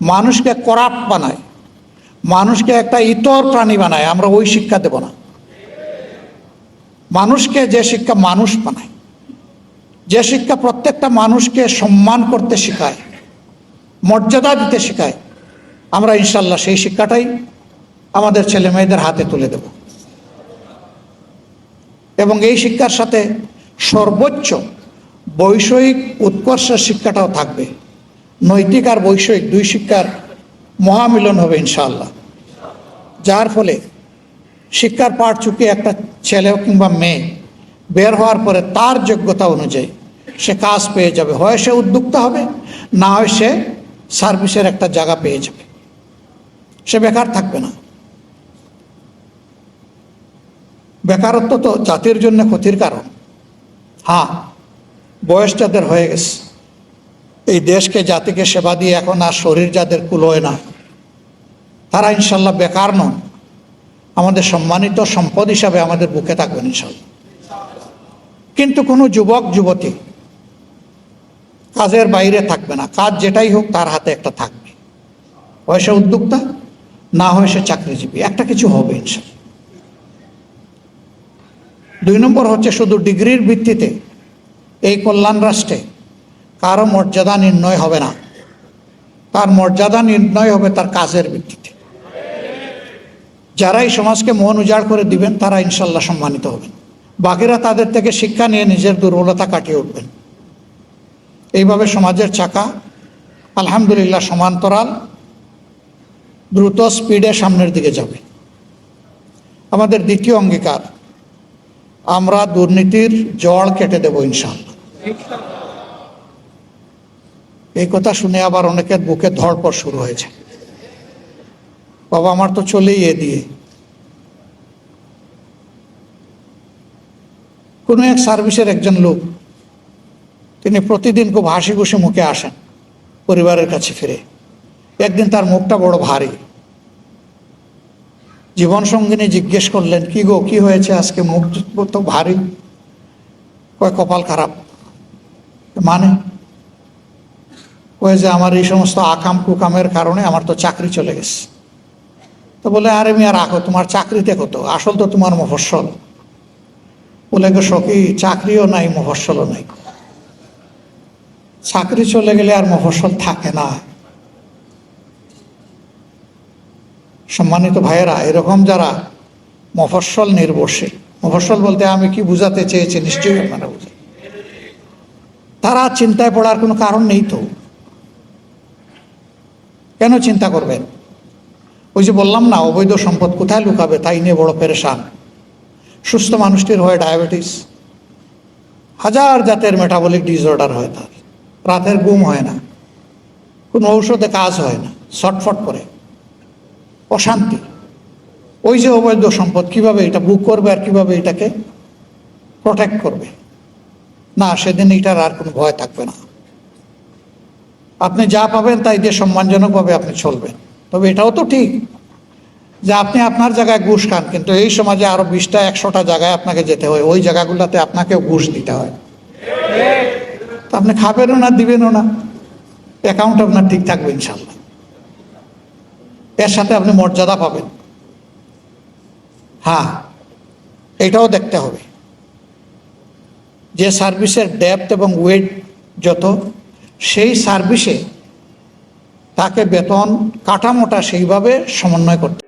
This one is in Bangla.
মানুষকে করাপ্ট বানায়, মানুষকে একটা ইতর প্রাণী বানায়, আমরা ওই শিক্ষা দেব না। মানুষকে যে শিক্ষা মানুষ বানায়, যে শিক্ষা প্রত্যেকটা মানুষকে সম্মান করতে শেখায়, মর্যাদা দিতে শেখায়, আমরা ইনশাল্লাহ সেই শিক্ষাটাই আমাদের ছেলে মেয়েদের হাতে তুলে দেব। এবং এই শিক্ষার সাথে সর্বোচ্চ বৈষয়িক উৎকর্ষের শিক্ষাটাও থাকবে। নৈতিক আর বৈষয়িক দুই শিক্ষার মহামিলন হবে ইনশাআল্লাহ। যার ফলে শিক্ষার পাঠ চুকে একটা ছেলে কিংবা মেয়ে বের হওয়ার পরে তার যোগ্যতা অনুযায়ী সে কাজ পেয়ে যাবে। হয় সে উদ্যোক্তা হবে, না হয় সে সার্ভিসের একটা জায়গা পেয়ে যাবে। সে বেকার থাকবে না। বেকারত্ব তো জাতির জন্য ক্ষতির কারণ। হ্যাঁ বয়স হয়ে গেছে। এই দেশকে, জাতিকে সেবা দিয়ে এখন আর শরীর যাদের কুলোয় না, তারা ইনশাল্লাহ বেকার নন। আমাদের সম্মানিত সম্পদ হিসাবে আমাদের বুকে থাকবেন ইনশাল্লাহ। কিন্তু কোনো যুবক, যুবতী কাজের বাইরে থাকবে না। কাজ যেটাই হোক, তার হাতে একটা থাকবে। হয় সে উদ্যোক্তা, না হয় সে চাকরিজীবী। একটা কিছু হবে ইনশাল্লাহ। দুই নম্বর হচ্ছে শুধু ডিগ্রির ভিত্তিতে এই কল্যাণ রাষ্ট্রে কারও মর্যাদা নির্ণয় হবে না। তার মর্যাদা নির্ণয় হবে তার কাজের ভিত্তিতে। যারা এই সমাজকে মন উজাড় করে দিবেন, তারা ইনশাল্লাহ সম্মানিত হবেন। বাকিরা তাদের থেকে শিক্ষা নিয়ে নিজের দুর্বলতা কাটিয়ে উঠবেন। এইভাবে সমাজের চাকা আলহামদুলিল্লাহ সমান্তরাল, দ্রুত স্পিডে সামনের দিকে যাবে। আমাদের দ্বিতীয় অঙ্গীকার, আমরা দুর্নীতির জড় কেটে দেব ইনশাল্লাহ। এই কথা শুনে আবার অনেকের বুকে ধড়পড় শুরু হয়েছে। বাবা আমার তো চলেই এ দিয়ে। কোনো এক সার্ভিসের একজন লোক, তিনি প্রতিদিন খুব হাসি খুশি মুখে আসেন পরিবারের কাছে ফিরে। একদিন তার মুখটা বড় ভারী। জীবন সঙ্গিনী জিজ্ঞেস করলেন, কি গো, কি হয়েছে আজকে? মুখ তো ভারী। কয়, কপাল খারাপ। মানে কয়ে যে আমার এই সমস্ত আকাম কুকামের কারণে আমার তো চাকরি চলে গেছে। তো বলে, আরে মিয়া, রাখো, তোমার চাকরিতে কত? আসল তো তোমার মফস্বল। বলে, গো সখী, চাকরিও নাই, মফস্বলও নাই। চাকরি চলে গেলে আর মফস্বল থাকে না। সম্মানিত ভাইয়েরা, এরকম যারা মফস্বল নির্ভরশীল, মফস্বল বলতে আমি কি বুঝাতে চেয়েছি নিশ্চয়ই আপনারা বুঝেন। তারা চিন্তায় পড়ার কোনো কারণ নেই তো। কেন চিন্তা করবেন? ওই যে বললাম না, অবৈধ সম্পদ কোথায় লুকাবে? তাই নিয়ে বড় পেরেশান। সুস্থ মানুষটির হয় ডায়াবেটিস। হাজার জাতের মেটাবলিক ডিসঅর্ডার হয় তার। রাতের গুম হয় না। কোনো ঔষধে কাজ হয় না। ছটফট করে। অশান্তি। ওই যে অবৈধ সম্পদ, কীভাবে এটা বুক করবে আর কীভাবে এটাকে প্রোটেক্ট করবে? না, সেদিন এটার আর কোনো ভয় থাকবে না। আপনি যা পাবেন তাই দিয়ে সম্মানজনকভাবে আপনি চলবেন। তবে এটাও তো ঠিক যে আপনি আপনার জায়গায় ঘুষ খান, কিন্তু এই সমাজে আরও বিশটা, একশোটা জায়গায় আপনাকে যেতে হয়। ওই জায়গাগুলোতে আপনাকেও ঘুষ দিতে হয়। তো আপনি খাবেনও না, দিবেনও না। অ্যাকাউন্ট আপনার ঠিক থাকবে ইনশাল্লাহ এর সাথে আপনি মর্যাদা পাবেন। হ্যাঁ এটাও দেখতে হবে। যে সার্ভিসের ডেপথ এবং ওয়েট যত সেই সার্ভিসে তাকে বেতন কাঠামোটা সেইভাবে সমন্বয় করতে